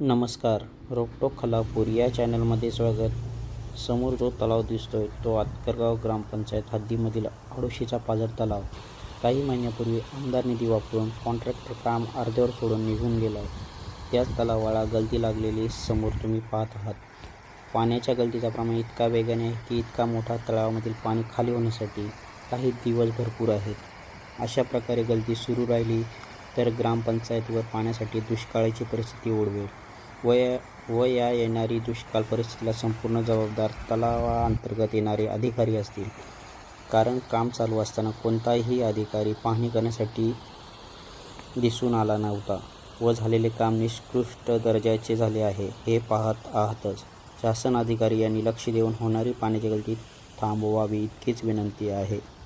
नमस्कार रोकटोक खलापूर या चॅनलमध्ये स्वागत. समोर जो तलाव दिसतोय तो आतकरगाव ग्रामपंचायत हद्दीमधील आडोशीचा पाझर तलाव. काही महिन्यापूर्वी आमदार निधी वापरून कॉन्ट्रॅक्टर काम अर्ध्यावर सोडून निघून गेला आहे त्याच तलावाला गलती लागलेली समोर तुम्ही पाहत आहात. पाण्याच्या गलतीचा प्रमाण इतका वेगाने आहे की इतका मोठा तलावामधील पाणी खाली होण्यासाठी काही दिवस भरपूर आहेत अशा प्रकारे गलती सुरू राहिली तर ग्रामपंचायतवर पाण्यासाठी दुष्काळाची परिस्थिती ओढवेल. वय वया व या येणारी दुष्काळ परिस्थितीला संपूर्ण जबाबदार तलावाअंतर्गत येणारे अधिकारी असतील. कारण काम चालू असताना कोणताही अधिकारी पाहणी करण्यासाठी दिसून आला नव्हता व झालेले काम निष्कृष्ट दर्जाचे झाले आहे हे पाहत आहातच. शासन अधिकारी यांनी लक्ष देऊन होणारी पाण्याची गळती थांबवावी इतकीच विनंती आहे.